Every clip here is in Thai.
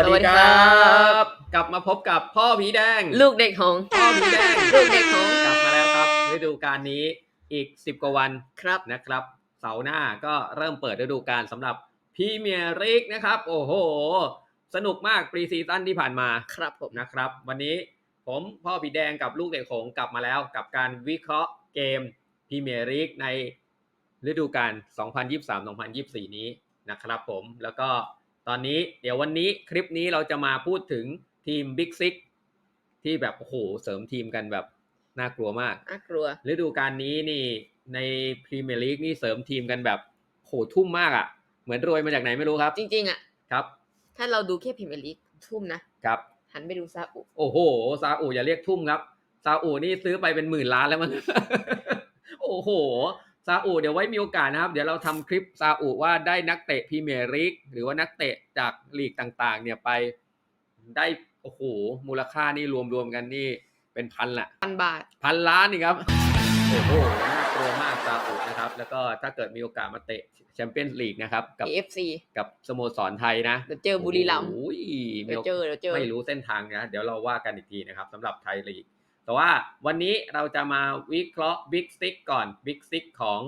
วัสดีสวัสดีคครัรับ กลับมาพบกับพ่อผีแดง ลูกเด็กของพ่อผีแดงลูกเด็กของกลับมาแล้วครับฤดูกาลนี้อีก 10 กว่าวันครับนะครับ เสาร์หน้าก็เริ่มเปิดฤดูกาลสำหรับพรีเมียร์ลีกนะครับ โอ้โห สนุกมากปรีซีซั่นที่ผ่านมาครับผมนะครับ วันนี้ผมพ่อผีแดงกับลูกเด็กหงส์กลับมาแล้ว กับการวิเคราะห์เกมพรีเมียร์ลีกในฤดูกาล2023-2024 นี้นะครับผมแล้วก็ ตอนนี้เดี๋ยววันนี้คลิปนี้เราจะมาพูดถึงทีม Big Six ที่แบบโอ้โหเสริมทีมกันแบบน่ากลัวมากน่ากลัวฤดูกาลนี้นี่ในพรีเมียร์ลีกนี่เสริมทีมกันแบบโหทุ่มมากอะ่ะ เหมือนรวยมาจากไหนไม่รู้ครับ จริง ๆอะครับ ถ้าเราดูแค่พรีเมียร์ลีกทุ่มนะครับ หันไปดูซาอุโอ้โหซาอุอย่าเรียกทุ่มครับซาอุนี่ซื้อไปเป็นหมื่นล้านแล้วมั้งโอ้โห ซาอุเดี๋ยวไว้มีโอกาสนะครับ เดี๋ยวเราทำคลิปซาอุว่าได้นักเตะพรีเมียร์ลีกหรือว่านักเตะจากลีกต่างๆ เนี่ยไปได้โอ้โหมูลค่านี่รวมๆกันนี่เป็นพันละพันบาทพันล้านนี่ครับโอ้โหน่ากลัวมากซาอุนะครับ แล้วก็ถ้าเกิดมีโอกาสมาเตะแชมเปี้ยนส์ลีกนะครับ กับ AFC กับสโมสรไทยนะเดี๋ยวเจอบุรีรัมย์โอ้ยเดี๋ยวเจอเดี๋ยวเจอไม่รู้เส้นทางนะเดี๋ยวเราว่ากันอีกทีนะครับสำหรับไทยลีก แต่ว่าวันนี้เราจะมาวิเคราะห์บิ๊กซิกก่อนบิ๊กซิกของ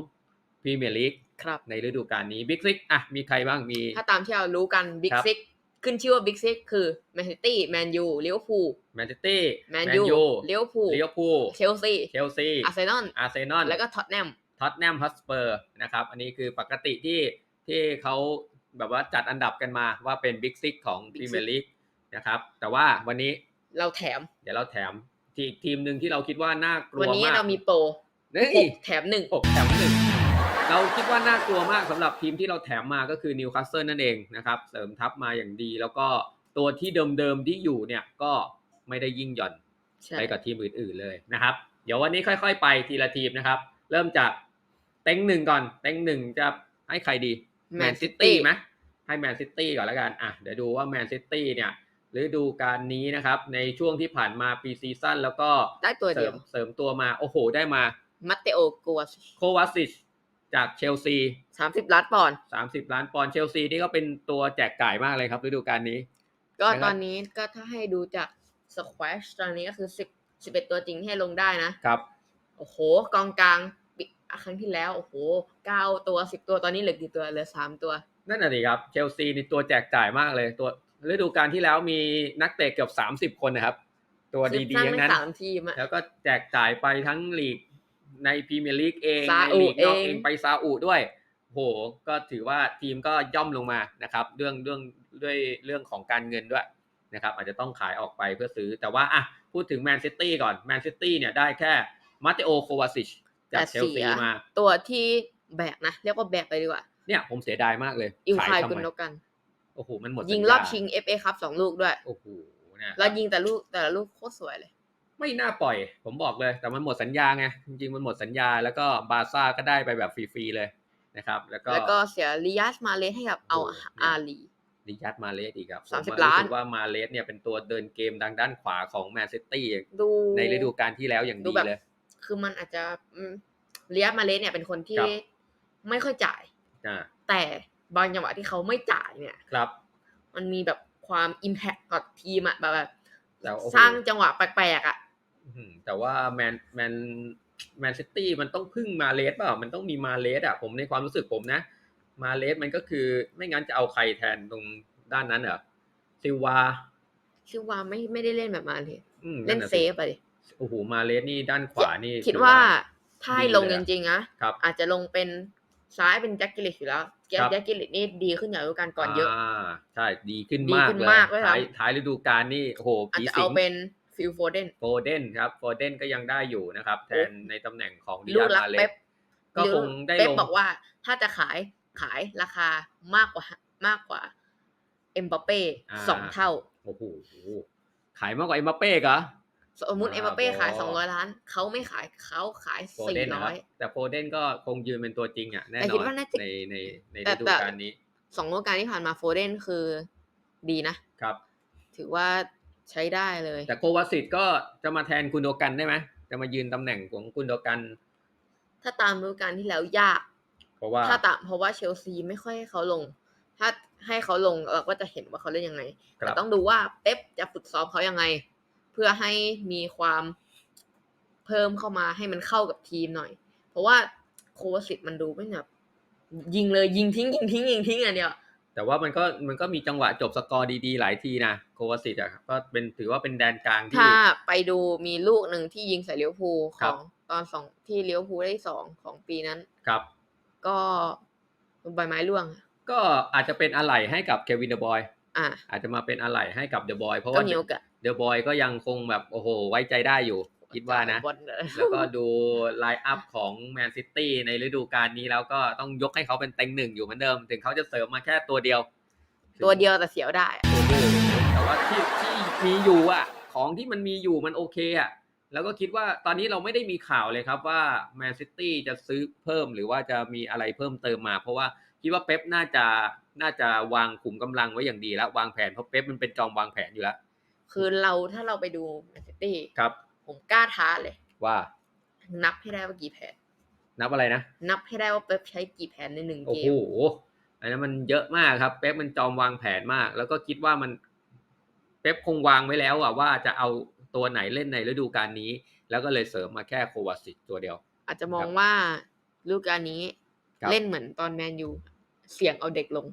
พรีเมียร์ลีกครับในฤดูกาลนี้บิ๊กซิกอะมีใครบ้างมี ถ้าตามที่เรารู้กันบิ๊กครับซิกขึ้นชื่อว่าบิ๊กซิกคือแมนซิตี้แมนยูลิเวอร์พูลแมนเชสเตอร์แมนยูลิเวอร์พูลลิเวอร์พูลเชลซีเชลซีอาร์เซนอลอาร์เซนอลแล้วก็ท็อตแนมท็อตแนมฮอสเปอร์นะครับอันนี้คือปกติที่ที่เขาแบบว่าจัดอันดับกันมาว่าเป็นบิ๊กซิกของพ Big รี Six เมียร์ลีกนะครับแต่ว่าวันนี้เราแถม เดี๋ยวเราแถม ที่อีกทีมหนึ่งที่เราคิดว่าน่ากลัววันนี้มากเรามีโปรเฮ้ยหกแถมหนึ่ง หกแถมหนึ่งเราคิดว่าน่ากลัวมากสำหรับทีมที่เราแถมมาก็คือนิวคาสเซิลนั่นเองนะครับ เสริมทัพมาอย่างดี แล้วก็ตัวที่เดิมๆที่อยู่เนี่ยก็ไม่ได้ยิ่งหย่อน ใช่ไปกับทีมอื่นๆเลยนะครับ เดี๋ยววันนี้ค่อยๆ ไปทีละทีมนะครับ เริ่มจากเต็งหนึ่งก่อน เต็งหนึ่งจะให้ใครดีแมแมนนซิซิตี้ตี้ไหมให้แมนซิตี้ก่อนแล้วกัน อะ เดี๋ยวดูว่าแมนซิตี้เนี่ย ฤดูกาลนี้นะครับ ในช่วงที่ผ่านมาปีซีซั่นแล้วก็ได้ตัวเสเดีริยวมเสริมตัวมา โอ้โห ได้มามัตเตโอกัวโควาซิชจากเชลซี สามสิบล้านปอนด์30 ล้านปอนด์เชลซีนี่ก็เป็นตัวแจกจ่ายมากเลยครับฤดูกาลนี้ ก็นะครับ ตอนนี้ก็ถ้าให้ดูจากสควอชตอนนี้ก็คือสิบสิบเอ็ดตัวจริงที่ให้ลงได้นะ ครับ โอ้โห กองกลางปีครั้งที่แล้ว โอ้โหเก้าตัวสิบตัวตอนนี้เหลือกี่ตัวเหลือสามตัว นั่นน่ะสิครับเชลซีนี่ตัวแจกจ่ายมากเลยตัว ฤดูกาลที่แล้วมีนักเตะเกือบ30คนนะครับ ตัวคือดีสร้างๆทั้งได้นั้นสามทีมอะแล้วก็แจกจ่ายไปทั้งลีกในพรีเมียร์ลีกเองซาในอุลีกนอกเองเองไปซาอุด้วยโหก็ถือว่าทีมก็ย่อมลงมานะครับ เรื่องเรื่องด้วยเรื่องของการเงินด้วยนะครับ อาจจะต้องขายออกไปเพื่อซื้อ แต่ว่าอะพูดถึงแมนซิตี้ก่อนแมนซิตี้เนี่ยได้แค่มาเตโอโควาซิชจากแต่เชลเสีซียมา ตัวที่แบกนะ เรียกว่าแบกไปดีกว่า เนี่ยผมเสียดายมากเลยอิลคายทำกุนไมโนกัน โอ้โหมันหมดยิงสัญญารอบชิง FA ครับสองลูกด้วยโอ้โหเนี่ยแล้วยิงแต่ลูกแต่ละลูกโคตรสวยเลย ไม่น่าปล่อย ผมบอกเลย แต่มันหมดสัญญาไงจริงๆมันหมดสัญญาแล้วก็บาร์ซ่าก็ได้ไปแบบฟรีๆเลยนะครับ แล้วก็แล้วก็เสียริยัสมาเลสให้กับเอาโอ้โหอาลีดิยัตมาเลสอีกครับสามสิบผรู้ล้านสึกว่ามาเลสเนี่ยเป็นตัวเดินเกมทางด้านขวาของแมนซิตี้ดูในฤดูกาลที่แล้วอย่างดูดีแบบเลย คือมันอาจจะอืมริยัสมาเลสเนี่ยเป็นคนที่ครับไม่ค่อยจ่ายอ่าแต่ บางจังหวะที่เขาไม่จ่ายเนี่ย ครับ มันมีแบบความอิมแพคกับทีมอะแบบแบบแต่โอ้โหสร้างจังหวะแปลกๆอะอื้อหือแต่ว่าแมนแมนแมนซิตี้มันต้องพึ่งมาเลสเปล่า มันต้องมีมาเลสอะ ผมในความรู้สึกผมนะ มาเลสมันก็คือไม่งั้นจะเอาใครแทนตรงด้านนั้นเหรอซิลวาชื่อว่าไม่ไม่ได้เล่นแบบมาเลยอืมเล่นน่ะเซสิฟอะดิโอ้โหมาเลสนี่ด้านขวานี่ คิดถือว่าถ้าให้ลงดีจเลยอะริงๆนะครับอาจจะลงเป็นซ้ายเป็นแจ็คกิลิชอยู่แล้ว แจ็คครับแจ็คกิลิชนี่ดีขึ้นอย่างฤดูกาลก่อนเยอะใช่ดีขึ้นดีมากขึ้นเลยมากด้วยครับท้ายท้ายฤดูกาลนี่โอ้โหอาจผีจะสิเอางเป็นฟิลโฟเดนโฟเดนครับโฟเดนก็ยังได้อยู่นะครับ แทนในตำแหน่งของดิลูอากนรักมาเลเป๊สปก็คงได้เป๊ปลงบอกว่า ถ้าจะขายขายราคามากกว่ามากกว่า เอ็มบัปเป้อ่าสองเท่าโอ้โหขายมากกว่าเอ็มบัปเป้เหรอ สมมุติอ่าเอ็มบัปเป้ขายพอสองร้อยล้าน เขาไม่ขายเขาขายโฟสี่เดนนะคร้รัอบยแต่โฟเดนก็คงยืนเป็นตัวจริงอะแน่แต่นคิอดนว่าน่าจะในในในแต่ฤดูแต่กาลนี้สองฤดูกาลที่ผ่านมาโฟเดนคือดีนะครับ ถือว่าใช้ได้เลย แต่โควาสิตก็จะมาแทนกุนโดกันได้ไหมจะมายืนตำแหน่งของกุนโดกัน ถ้าตามฤดูกาลที่แล้วยาก เพราะว่าถ้าตามเพราะว่าเชลซีไม่ค่อยให้เขาลง ถ้าให้เขาลงเราก็จะเห็นว่าเขาเล่นยังไงครับแต่ต้องดูว่าเป๊ปจะฝึกซ้อมเขายังไง เพื่อให้มีความเพิ่มเข้ามาให้มันเข้ากับทีมหน่อย เพราะว่าโควาสิตมันดูไม่แบบยิงเลยยิงทิ้งยิงทิ้งยิงทิ้งอันเดียวแต่ว่ามันก็มันก็มีจังหวะจบสกอร์ดีๆ หลายทีนะโควาสิตอะก็เป็นถือว่าเป็นแดนกลางที่ถ้าไปดูมีลูกหนึ่งที่ยิงใส่เลี้ยวภูลคขรัอบงตอนสองที่เลี้ยวภูลได้สองของปีนั้นครับ ก็ใบไม้ร่วง ก็อาจจะเป็นอะไหล่ให้กับเควินเดอะบอยอะอาจจะมาเป็นอะไหล่ให้กับเดอะบอยเพราะก็ว่ามีโอกาส เดอะบอยก็ยังคงแบบโอ้โห ไว้ใจได้อยู่ คิดว่านะบอลเลยแล้วก็ดูไลน์อัพของแมนซิตี้ในฤดูกาลนี้แล้วก็ต้องยกให้เขาเป็นเต็งหนึ่งอยู่เหมือนเดิม ถึงเขาจะเสริมมาแค่ตัวเดียว ตัวเดียวแต่เสียวได้อะโอ้โหแต่ว่าที่ที่มีอยู่อะ ของที่มันมีอยู่มันโอเคอะแล้วก็คิดว่าตอนนี้เราไม่ได้มีข่าวเลยครับว่าแมนซิตี้จะซื้อเพิ่มหรือว่าจะมีอะไรเพิ่มเติมมา เพราะว่าคิดว่าเป๊ปน่าจะน่าจะวางขุมกำลังไว้อย่างดีแล้ว วางแผนเพราะเป๊ปมันเป็นจอมวางแผนอยู่แล้ว คือเราถ้าเราไปดูแมนซิตี้ครับ ผมกล้าท้าเลย ว่า นับให้ได้ว่ากี่แผนนับอะไรนะ นับให้ได้ว่าเป๊ปใช้กี่แผนในหนึ่งโอ้เกโหมอันนั้นมันเยอะมากครับเป๊ปมันจอมวางแผนมาก แล้วก็คิดว่ามันเป๊ปคงวางไว้แล้วอะว่าจะเอาตัวไหนเล่นในฤดูกาลนี้ แล้วก็เลยเสริมมาแค่โควาสิตตัวเดียว อาจจะมองครับว่าลูกการนี้ครับเล่นเหมือนตอนแมนยูเสี่ยงเอาเด็กลง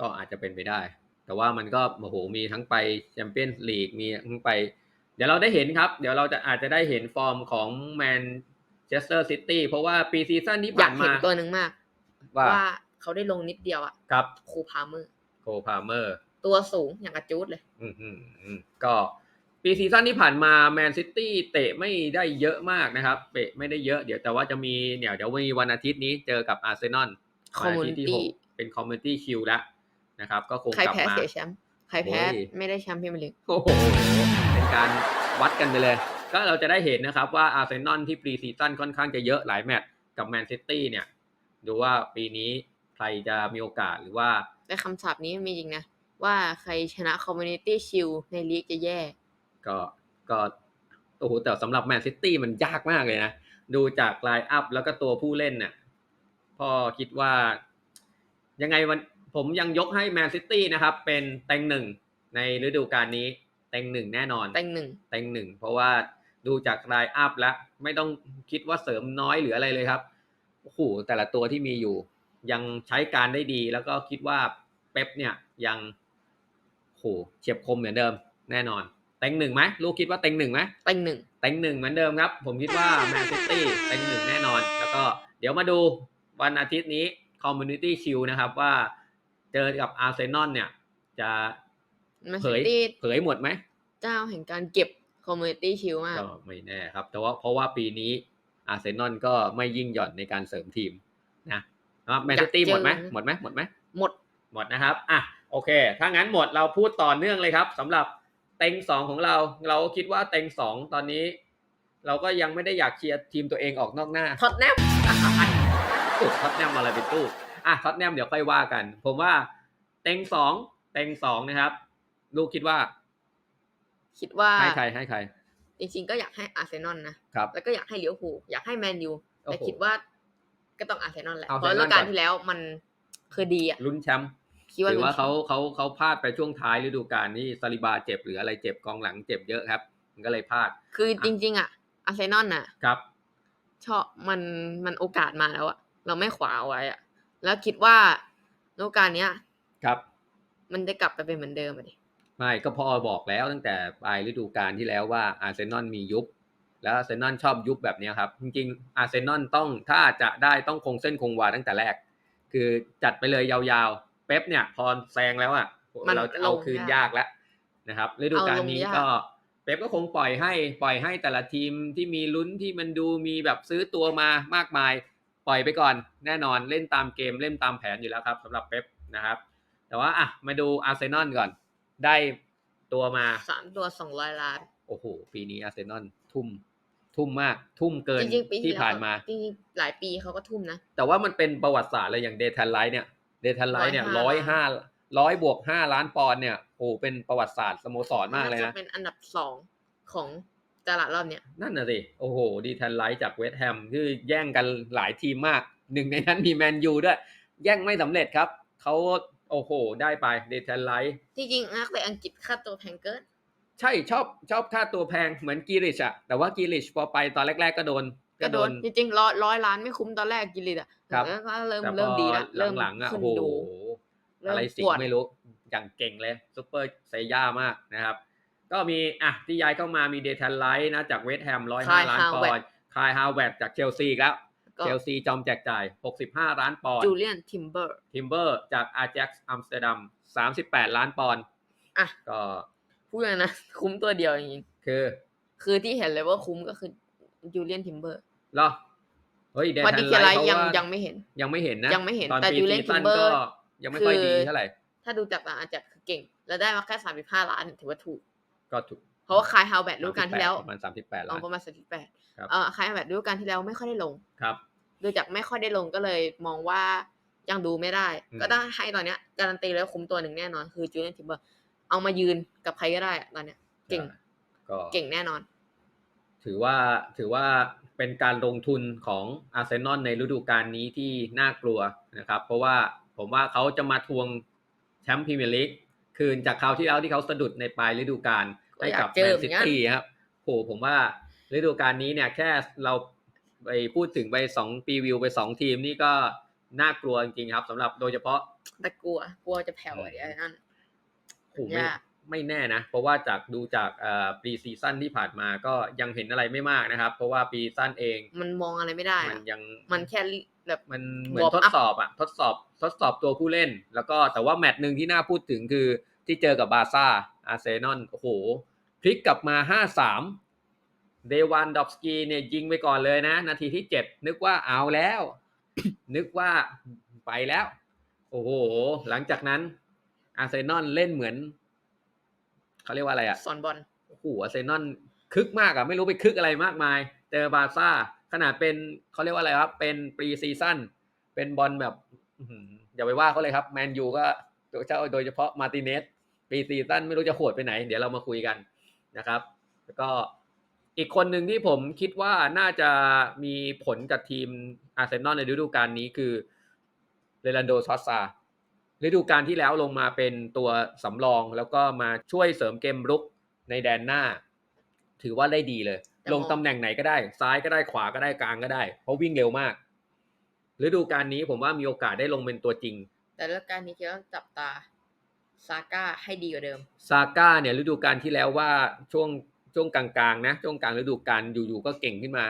ก็อาจจะเป็นไปได้ แต่ว่ามันก็โอ้โหมีทั้งไปแชมเปี้ยนส์ลีกมีทั้งไป เดี๋ยวเราได้เห็นครับ เดี๋ยวเราจะอาจจะได้เห็นฟอร์มของแมนเชสเตอร์ซิตี้เพราะว่าปีซีซั่นที่อยาผ่ากนเห็มานตัวหนึ่งมากว่าว่าเขาได้ลงนิดเดียวอะครับคูพาเมอร์โคพาเมอร์ ตัวสูงอย่างกระจูดเลย อืมอืมอืมก็ปีซีซั่นที่ผ่านมาแมนซิตี้เตะไม่ได้เยอะมากนะครับเตะไม่ได้เยอะเดี๋ยวแต่ว่าจะมีเนี่ยเดี๋ยวมีวันอาทิตย์นี้เจอกับอาร์เซนอลวันอาทิตย์ที่หก Community เป็นคอมมูนิตี้คิวแล้ว นะครับ ก็คงใครกลับแพ้มาเสียแชมป์ ใครแพ้โอ้ยไม่ได้แชมป์พรีเมียร์ลีกโอ้โห เป็นการวัดกันไปเลย ก็เราจะได้เห็นนะครับว่าอาร์เซนอลที่ปรีซีซั่นค่อนข้างจะเยอะหลายแมตช์กับแมนซิตี้เนี่ย ดูว่าปีนี้ใครจะมีโอกาสหรือว่าแต่คำศัพท์นี้มีจริงนะ ว่าใครชนะคอมมูนิตี้ชิลในลีกจะแย่ ก็ก็โอ้โหแต่สำหรับแมนซิตี้มันยากมากเลยนะ ดูจากไลน์อัพแล้วก็ตัวผู้เล่นเนี่ยพ่อคิดว่า ยังไงวัน ผมยังยกให้แมนซิตี้นะครับ เป็นเต็งหนึ่งในฤดูกาลนี้เต็งหนึ่งแน่นอนแต่งหนึ่งเต็งหนึ่งเพราะว่าดูจากไลน์อัพแล้ว ไม่ต้องคิดว่าเสริมน้อยหรืออะไรเลยครับโอ้โหแต่ละตัวที่มีอยู่ ยังใช้การได้ดี แล้วก็คิดว่าเป๊ปเนี่ยยังโอ้โหเฉียบคมเหมือนเดิม แน่นอนเต็งหนึ่งไหมลูกคิดว่าเต็งหนึ่งไหมแต่งหนึ่งเต็งหนึ่งเหมือนเดิมครับ ผมคิดว่าแมนซิตี้เต็งหนึ่งแน่นอน แล้วก็เดี๋ยวมาดูวันอาทิตย์นี้คอมมูนิตี้ชิลนะครับว่า เจอกับอาร์เซนอลเนี่ย จะแมนเผซิยตี้เผยหมดไหมเจ้าแห่งการเก็บคอมมูนิตี้ชิลมากก็ไม่แน่ครับ แต่ว่าเพราะว่าปีนี้อาร์เซนอลก็ไม่ยิ่งหย่อนในการเสริมทีมนะแมนซิตี้อยากเจอหมดไหมหมดไหมหมดไหมหมดหมดนะครับอะโอเค ถ้างั้นหมดเราพูดต่อเนื่องเลยครับสำหรับเต็งสองของเรา เราคิดว่าเต็งสองตอนนี้ เราก็ยังไม่ได้อยากเชียร์ทีมตัวเองออกนอกหน้าท็อตแนมตุ๊ท็อตแนมมาอะไรเป็นตู้ อะท็อตแนมเดี๋ยวค่อยว่ากัน ผมว่าเต็งสองเต็งสองนะครับ ลูกคิดว่า คิดว่าให้ใครให้ใคร จริงๆก็อยากให้อาร์เซนอลนะครับแล้วก็อยากให้เลี้ยวภูลอยากให้แมนยูโอ้โหแต่คิดว่าก็ต้องอาร์เซนอลแหละเอาเพราะ Arsenal ฤดูกาลก่อนที่แล้วมันคือดีอะลุ้นแชมป์คิดว่าหรือว่าลุ้นเขาเขาเขาพลาดไปช่วงท้ายฤดูกาลนี่ซาลิบาเจ็บหรืออะไรเจ็บกองหลังเจ็บเยอะครับ มันก็เลยพลาด คือจริง ๆ อะอาร์เซนอลน่ะ ครับ ชอบมันมันโอกาสมาแล้วอะเราไม่ขวาเอาไว้อะ แล้วคิดว่าฤดูกาลเนี้ย ครับ มันจะกลับไปเป็นเหมือนเดิมอะดิไม่ก็พอบอกแล้วตั้งแต่ปลายฤดูกาลที่แล้วว่าอาร์เซนอลมียุบ แล้วอาร์เซนอลชอบยุบแบบเนี้ยครับ จริงๆอาร์เซนอลต้องถ้าจะได้ต้องคงเส้นคงวาตั้งแต่แรก คือจัดไปเลยยาวๆ เป๊ปเนี่ยพอแซงแล้วอะเราจะเอาคืนยากแล้วนะครับฤดูกาลนี้ก็เป๊ปก็คงปล่อยให้ปล่อยให้แต่ละทีมที่มีลุ้นที่มันดูมีแบบซื้อตัวมามากมาย ปล่อยไปก่อนแน่นอนเล่นตามเกมเล่นตามแผนอยู่แล้วครับสำหรับเป๊ปนะครับ แต่ว่าอะมาดูอาร์เซนอลก่อน ได้ตัวมาสามตัวสองร้อยล้าน โอ้โห ปีนี้อาร์เซนอลทุ่ม ทุ่มมาก ทุ่มเกินจริงๆปีที่แล้วผ่านมาจริงๆหลายปีเขาก็ทุ่มนะ แต่ว่ามันเป็นประวัติศาสตร์เลยอย่างเดทันไลท์เนี่ยเดทันไลท์เนี่ยร้อย105ห้าร้อยบวกห้าล้านปอนด์เนี่ยโอ้โหเป็นประวัติศาสตร์สโมสรมากเลยจะนะเป็นอันดับสองของ ตลาดรอบเนี้ยนั่นน่ะสิโอ้โห ดีทันไลท์จากเวสต์แฮมคือแย่งกันหลายทีมมาก หนึ่งในนั้นมีแมนยูด้วย แย่งไม่สำเร็จครับ เขาโอ้โห ได้ไปเดทไลท์จริงๆนักเตะอังกฤษค่าตัวแพงเกิน ใช่ชอบชอบค่าตัวแพงเหมือนกีริชอะแต่ว่ากีริชพอไปตอนแรก ๆ ก็โดนก็โดนจริงๆร้อยร้อยล้านไม่คุ้มตอนแรกกินเลยอะครับแล้วก็เริ่มแต่พเริ่มอดีละเริ่มหลังๆอะขึ้โอ้นโหดูเริ่มอะไรสิปวดไม่รู้อย่างเก่งเลยซูเปอร์เซย่ามากนะครับ ก็มีอะที่ย้ายเข้ามามีเดทันไลท์นะจากเวสต์แฮมร้อยห้า Kai ล้านปอน Havertz ด์คายฮาวเวตจากเชลซีแล้วก็เชลซีจอมแจกจ่าย 65 ล้านปอนด์จูเลียนทิมเบอร์ทิมเบอร์จากอา j จ็กซ์อัมสเตอร์ดัม 38 ล้านปอนด์อะก็พูดอย่างนะ คุ้มตัวเดียวจริงคือๆคือที่เห็นเลยว่าคุ้มก็คือจูเลียนทิมเบอร์เหรอเฮ้ยเดวันทันี้นเคียไลร์ไลท์ท์เขายังว่ายังไม่เห็น ยังไม่เห็นนะยังไม่เห็นตอนแต่ปีจูเลียนซีซั่น Timber ก็ยังไม่ค่อยคือดีเท่าไหร่ถ้าดูจากต่างอาจัดคือเก่ง แล้วได้มาแค่สามสิบห้าล้านถือว่าถูก ก็ถูกเพราะว่าคายฮาวแบทฤดูกาลที่แล้วประมาณ38ล้าเอานประมาณสามสิบแปดครับเอ่อคายฮาวแบทฤดูกาลที่แล้วไม่ค่อยได้ลงครับดูจากไม่ค่อยได้ลงก็เลยมองว่ายังดูไม่ได้อืมก็ต้องให้ตอนเนี้ยการันตีแล้วคุ้มตัวหนึ่งแน่นอน คือจูเลียนทิมเบอร์เอามายืนกับใครก็ได้อะตอนเนี้ย เก่งก็เก่งแน่นอน ถือว่าถือว่าเป็นการลงทุนของอาร์เซนอลในฤดูกาลนี้ที่น่ากลัวนะครับ เพราะว่าผมว่าเขาจะมาทวงแชมป์พรีเมียร์ลีก คืนจากคราวที่แล้วที่เขาสะดุดในปลายฤดูกาลก็ให้อยากกับเจแมอนเหมืซิอนกันตี้ครับโหผมว่าฤดูกาลนี้เนี่ยแค่เราไปพูดถึงไปสองปีวิวไปสองทีมนี่ก็น่ากลัวจริงๆครับสำหรับโดยเฉพาะแต่กลัว กลัวจะแผ่วอะไรนั่นโหไม่ยาก ไม่แน่นะ เพราะว่าจากดูจากเอ่อปีซีซั่นที่ผ่านมาก็ยังเห็นอะไรไม่มากนะครับ เพราะว่าปีซั่นเอง มันมองอะไรไม่ได้มัอะนยังมันแค่แบบมันเหมือน warm ทด up สอบอะทดสอบทดสอบตัวผู้เล่น แล้วก็แต่ว่าแมตช์หนึ่งที่น่าพูดถึงคือที่เจอกับบาร์ซ่าอาร์เซนอลโอ้โหพลิกกลับมา5-3เดวันดอฟสกีเนี่ยยิงไปก่อนเลยนะ นาทีที่7นึกว่าเอาแล้ว นึกว่าไปแล้ว โอ้โห หลังจากนั้นอาร์เซนอลเล่นเหมือน เขาเรียกว่าอะไรอะสอนบอลโอ้โหอาร์เซนอลคึกมากอะไม่รู้ไปคึกอะไรมากมายเจอบาร์ซ่าขนาดเป็นเขาเรียกว่าอะไรครับ เป็นปรีซีซั่นเป็นบอลแบบอื้อหืออย่าไปว่าเขาเลยครับแมนยูก็ตัวเจ้าโดยเฉพาะมาร์ติเนสปรีซีซั่นไม่รู้จะโหดไปไหน เดี๋ยวเรามาคุยกันนะครับ แล้วก็อีกคนหนึ่งที่ผมคิดว่าน่าจะมีผลกับทีมอาร์เซนอลในฤดูกาลนี้คือเรลันโดซอสซา ฤดูกาลที่แล้วลงมาเป็นตัวสำรองแล้วก็มาช่วยเสริมเกมรุกในแดนหน้า ถือว่าได้ดีเลยแต่ลงมองตำแหน่งไหนก็ได้ ซ้ายก็ได้ขวาก็ได้กลางก็ได้ เพราะวิ่งเร็วมากฤดูกาลนี้ผมว่ามีโอกาสได้ลงเป็นตัวจริง แต่เรื่องการนี้คิดว่าจับตาซาก้าให้ดีกว่าเดิมซาก้าเนี่ยฤดูกาลที่แล้วว่าช่วงช่วงกลางๆนะช่วงกลางฤดูกาลอยู่ๆก็เก่งขึ้นมา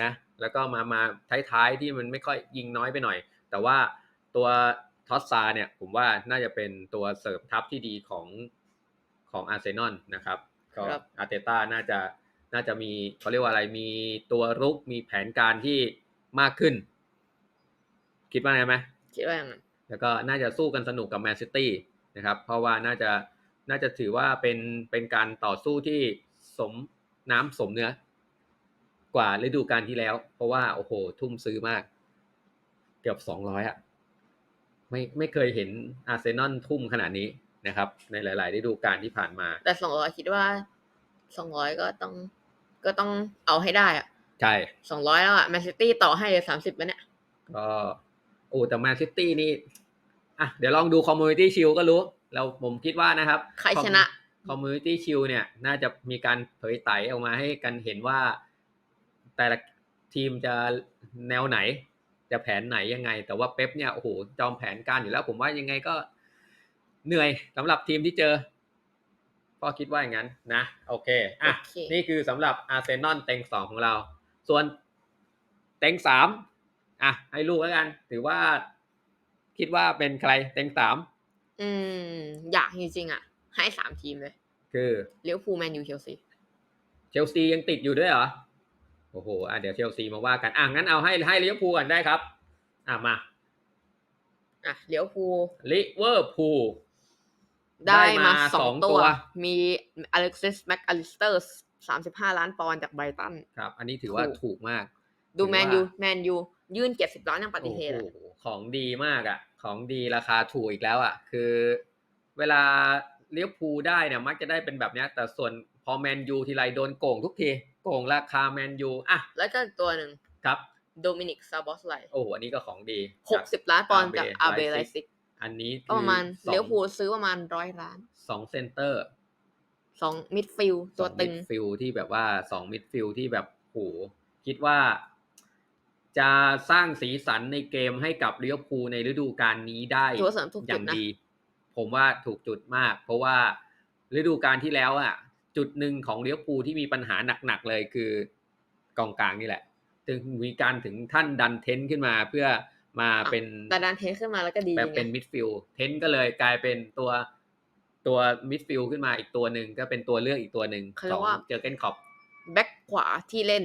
นะ แล้วก็มามาท้ายๆที่มันไม่ค่อยยิงน้อยไปหน่อย แต่ว่าตัว ทอสซาเนี่ยผมว่าน่าจะเป็นตัวเสริมทัพที่ดีของของอาร์เซนอลนะครับก็ครับอาร์เตต้าน่าจะน่าจะมีเขาเรียกว่าอะไรมีตัวรุกมีแผนการที่มากขึ้น คิดว่าไงไหมคิดว่าอย่างนั้นแล้วก็น่าจะสู้กันสนุกกับแมนซิตี้นะครับเพราะว่าน่าจะน่าจะถือว่าเป็นเป็นการต่อสู้ที่สมน้ำสมเนื้อกว่าฤดูกาลที่แล้ว เพราะว่าโอ้โหทุ่มซื้อมาก เกือบสองร้อยอะ ไม่ไม่เคยเห็นอาร์เซนอลทุ่มขนาดนี้นะครับ ในหลาย ๆ ฤดูกาลที่ผ่านมา แต่สองร้อยคิดว่าสองร้อยก็ต้องก็ต้องเอาให้ได้อะใช่สองร้อยแล้วอะแมนซิตี้ต่อให้เลยสามสิบแล้วเนี่ยก็โอ้แต่แมนซิตี้นี่อะเดี๋ยวลองดูคอมมูนิตี้ชิลก็รู้ เราผมคิดว่านะครับ ใครชนะคอมมูนิตี้ชิลเนี่ย น่าจะมีการเผยไตออกมาให้กันเห็นว่า แต่ละทีมจะแนวไหน จะแผนไหนยังไง แต่ว่าเป๊ปเนี่ยโอ้โหจอมแผนการอยู่แล้ว ผมว่ายังไงก็เหนื่อยสำหรับทีมที่เจอก็คิดว่าอย่างนั้นนะ โอเคอะโอเคนี่คือสำหรับอาร์เซนอลเต็งสองของเรา ส่วนเต็งสามอะ ให้ลูกแล้วกัน ถือว่าคิดว่าเป็นใครเต็งสามอืม อยากจริงๆอะให้สามทีมเลย คือเลี้ยวภูลแมนยูเชลซีเชลซียังติดอยู่ด้วยเหรอ โอ้โหอะเดี๋ยวเชลซีมาว่ากันอะงั้นเอาให้ให้ลิเวอร์พูลก่อนได้ครับ อะมาอะเลี้ยวภูลลิเวอร์พูลได้มาได้มาสสอองงตัตัววมีอเล็กซิสแม็กอลิสเตอร์สามสิบห้าล้านปอนด์จากไบรตันครับ อันนี้ถือว่าถูกถูกมาก ดูถือแมว่านยูแมนยูยื่นเจ็ดสิบล้านยังปฏิเสธโอ้อะโหของดีมากอะ ของดีราคาถูกอีกแล้วอะ คือเวลาลิเวอร์พูลได้เนี่ยมักจะได้เป็นแบบเนี้ยแต่ส่วนพอแมนยูทีไรโดนโกงทุกที โกงราคาแมนยูอะแล้วก็อีกตัวหนึ่งครับโดมินิกซาบอสไลโอ้โหอันนี้ก็ของดีหกสิบล้านปอนด์จากอา RB เบไลซิก อันนี้ก็ประมาณสองเลี้ยวภูลซื้อประมาณร้อยล้านสองเซนเตอร์สองมิดฟิลตัวตึงมิดฟิลที่แบบว่าสองมิดฟิลที่แบบโหคิดว่า จะสร้างสีสันในเกมให้กับเลี้ยวภูลในฤดูกาลนี้ได้ถือว่าเสริมถูกอจุย่าดงนะดี ผมว่าถูกจุดมาก เพราะว่าฤดูกาลที่แล้วอะ จุดหนึ่งของเลี้ยวภูลที่มีปัญหาหนักๆเลยคือกองกลางนี่แหละถึงมีการถึงท่านดันเทนขึ้นมาเพื่อมาเป็นแต่ดันเทนขึ้นมาแล้วก็ดีแบบไงเป็นมิดฟิลด์เทนก็เลยกลายเป็นตัวตัวมิดฟิลด์ขึ้นมาอีกตัวหนึ่งก็เป็นตัวเลือกอีกตัวหนึ่งเขาขเรีอยงกว่าเจอเกนคอปแบ็คขวาที่เล่น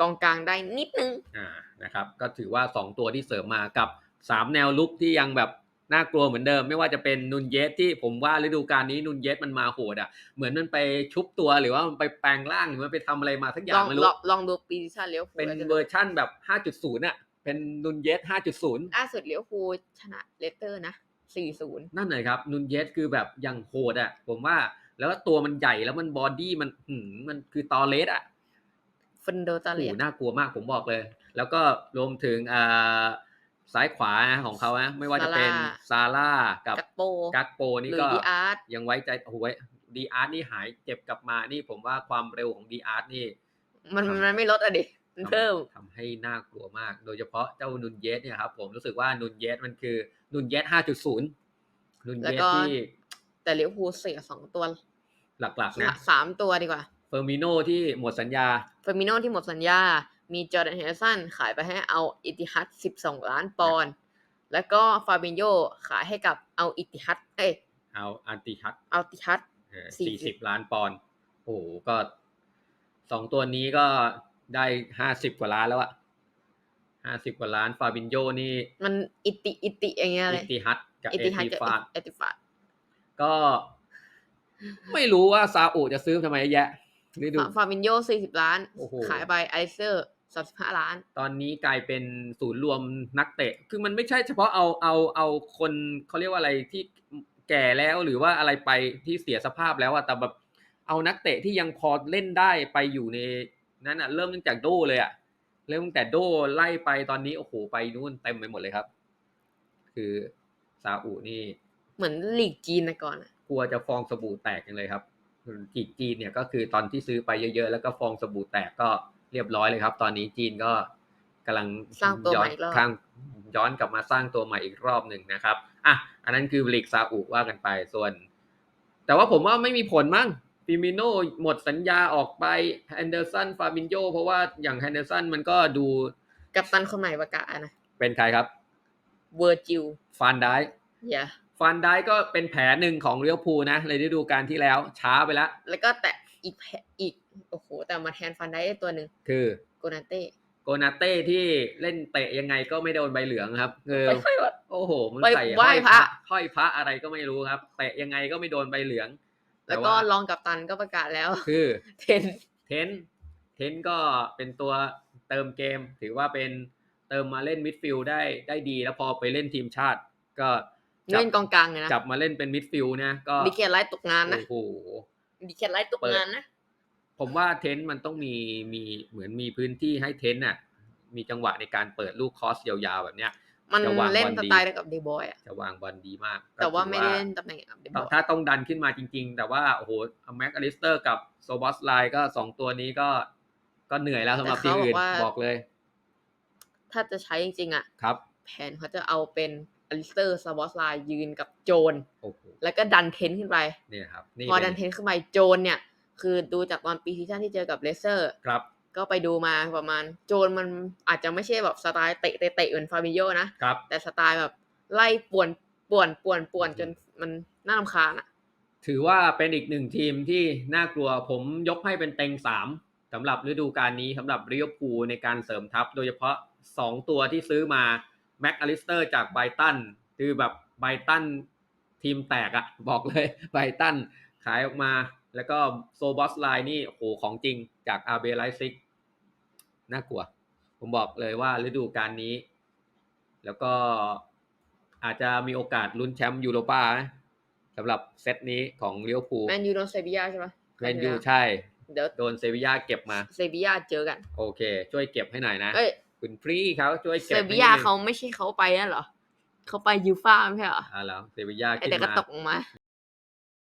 กองกลางได้นิดนึงอ่านะครับ ก็ถือว่าสองตัวที่เสริมมากับสามแนวลุกที่ยังแบบ น่ากลัวเหมือนเดิม ไม่ว่าจะเป็นนุนเยสที่ผมว่าฤดูกาลนี้นุนเยสมันมาโหดอะ เหมือนมันไปชุบตัวหรือว่ามันไปแปลงร่างหรือมันไปทำอะไรมาสักอลย่าองงไม่ลรู้องลองดูปีที่ชาติเลี้ยวภูลเป็นแล้วจะเวอร์ชั่นแบบ 5.0อะเป็นนุนเยส5.0ล่าสุดเลี้ยวภูลชนะเลสเตอร์นะสี่ศูนย์นั่นเลยครับนุนเยสคือแบบอย่างโหดอะผมว่าแล้วก็ตัวมันใหญ่แล้วมันบอดี้มันหืมมันคือตอเลสอะฟันโดตาโอ้เลียโหน่ากลัวมากผมบอกเลย แล้วก็รวมถึงอ่า ซ้ายขวาของเขานะไม่ว่าจะเป็นซาร่ากับกักโปกักโปหนี่รือก็ดีอาร์ตยังไว้ใจโอ้โหดีอาร์ตนี่หายเจ็บกลับมานี่ผมว่าความเร็วของดีอาร์ตนี่ มันครับมันไม่ลดอะดิมันเพิ่มทำให้น่ากลัวมาก โดยเฉพาะเจ้านุนเยสเนี่ยครับผมรู้สึกว่านุนเยสมันคือนุนเยส5.0นุนแล้วเยสก็ที่ แต่เลี้ยวภูลเสียสองตัว หลักๆนะสามตัวดีกว่าเฟอร์มิโนที่หมดสัญญาเฟอร์มิโนที่หมดสัญญา มีจอร์แดนเฮนเดอร์สันขายไปให้เอาอิติฮัด12ล้านปอนด์แล้วก็ฟาบินโยขายให้กับเอาอิติฮัดเอ้ยเอาอันติทัตเอาติฮัดสี่สิบ40ล้านปอนด์โอ้โหก็สองตัวนี้ก็ได้ห้าสิบกว่าล้านแล้วอะห้าสิบกว่าล้านฟาบินโยนี่ มันอิติอิติอย่างเงี้ยเลอิยติฮัตกับอิเอติฮัดติกับฟาดเอติฟาดก็ไม่รู้ว่าซาอุจะซื้อทำไมเยอะแยะนี่ดูฟาบินโย40ล้านโอ้โหขายไปไอเซอร์ 35ล้าน ตอนนี้กลายเป็นศูนย์รวมนักเตะ คือมันไม่ใช่เฉพาะเอาเอาเอาคนเขาเรียกว่าอะไรที่แก่แล้วหรือว่าอะไรไปที่เสียสภาพแล้วอะแต่แบบเอานักเตะที่ยังพอเล่นได้ไปอยู่ในนั้นอะเริ่มตั้งจากโดเลยอะเริ่มตั้งแต่โดไล่ไปตอนนี้โอ้โหไปนู่นเต็มไปหมดเลยครับ คือซาอุนี่ เหมือนลีกจีนนะก่อนอะกลัวจะฟองสบู่แตกกันเลยครับจีนจีนเนี่ยก็คือตอนที่ซื้อไปเยอะๆแล้วก็ฟองสบู่แตกก็ เรียบร้อยเลยครับ ตอนนี้จีนก็กำลังสร้างตัวย้ใหอนม่อีกรอบข้างย้อนกลับมาสร้างตัวใหม่อีกรอบหนึ่งนะครับอะอันนั้นคือลีกซาอุว่ากันไปส่วน แต่ว่าผมว่าไม่มีผลมั้งฟิมิโนหมดสัญญาออกไปแฮนเดอร์สันฟาบินโยเพราะว่าอย่างแฮนเดอร์สันมันก็ดูกัปตันคนใหม่ประกาศนะเป็นใครครับเวอร์จิลฟานไดอย่าฟานไดก็เป็นแผลหนึ่งของเรียวภูลนะในฤดูกาลที่แล้วช้าไปแล้ว แล้วก็แต่อีกแพอีก โอ้โห แต่มาแทนฟันได้ตัวหนึ่งคือโกนาเต้โกนาเต้ที่เล่นเตะยังไงก็ไม่โดนใบเหลืองครับคือไม่ค่อยว่าโอ้โห มันไปใส่ไหว้ห้อยพระห้อยพระอะไรก็ไม่รู้ครับเตะยังไงก็ไม่โดนใบเหลือง แล้วก็ต่าลองกับตันก็ประกาศแล้ว คือเทนเทนเทนก็เป็นตัวเติมเกม ถือว่าเป็นเติมมาเล่นมิดฟิลด์ได้ได้ดี แล้วพอไปเล่นทีมชาติ ก็จับเล่นกองกลางเลยนะจับมาเล่นเป็นมิดฟิลด์นะก็ดิเคทไลท์ตกงานนะโอ้โหดิเคทไลท์ตกงานนะ ผมว่าเทนต์มันต้องมีมีเหมือนมีพื้นที่ให้เทนต์น่ะ มีจังหวะในการเปิดลูกคอสยาวๆแบบเนี้ยมันจะวางเล่นบอลสดีไตล์เดียวกับเดบอยอะจะวางบอลดีมากก็แต่ว่าถือไม่ได้เล่นตำแหน่งกับเดบอยถ้าต้องดันขึ้นมาจริง ๆ แต่ว่าโอ้โหแม็กอลิสเตอร์กับโซบอสไลก็สองตัวนี้ก็ก็เหนื่อยแล้วสำหรับทีมอื่นบอกเลย ถ้าจะใช้จริงๆอะครับ แผนเขาจะเอาเป็นอลิสเตอร์ซาบอสไลยืนกับโจนโอ้โหแล้วก็ดันเทนขึ้นไปเนี่ยครับนี่พอเป็ดันเทนขึ้นไปโจนเนี่ย คือดูจากตอนปีซีซั่นที่เจอกับเลเซอร์ครับ ก็ไปดูมาประมาณโจนมันอาจจะไม่ใช่แบบสไตล์เตะเตะเตะเหมือนฟาบิโยนะครับ แต่สไตล์แบบไล่ป่วนป่วนป่วนป่วนอืมจนมันน่ารำคาญอะ ถือว่าเป็นอีกหนึ่งทีมที่น่ากลัวผมยกให้เป็นเต็งสามสำหรับฤดูกาลนี้สำหรับเรียวปูลในการเสริมทัพ โดยเฉพาะสองตัวที่ซื้อมาแม็กอลิสเตอร์จากไบรตันคือแบบไบรตันทีมแตกอะบอกเลยไบรตันขายออกมา แล้วก็โซบอสไลน์นี่โอ้โหของจริงจากอาเบไลซิกน่ากลัว ผมบอกเลยว่าฤดูกาลนี้ แล้วก็อาจจะมีโอกาสลุ้นแชมป์ยูโรปานะสำหรับเซตนี้ของเลี้ยวภูแมนยูโดนเซบียาใช่ปะแมนยูใช่เดี๋ยวโดนเซบียาเก็บมาเซบียาเจอกัน โอเค ช่วยเก็บให้หน่อยนะเอ้ยคุณฟรีเขาช่วยเซเก็บให้บีนิดยานึงเขาไม่ใช่เขาไปนั่นเหรอเขาไปยูฟ่าไม่ใช่เหรออ่าแล้วเซบีย่าไอขึ้นแต่ก็มาตกลงมา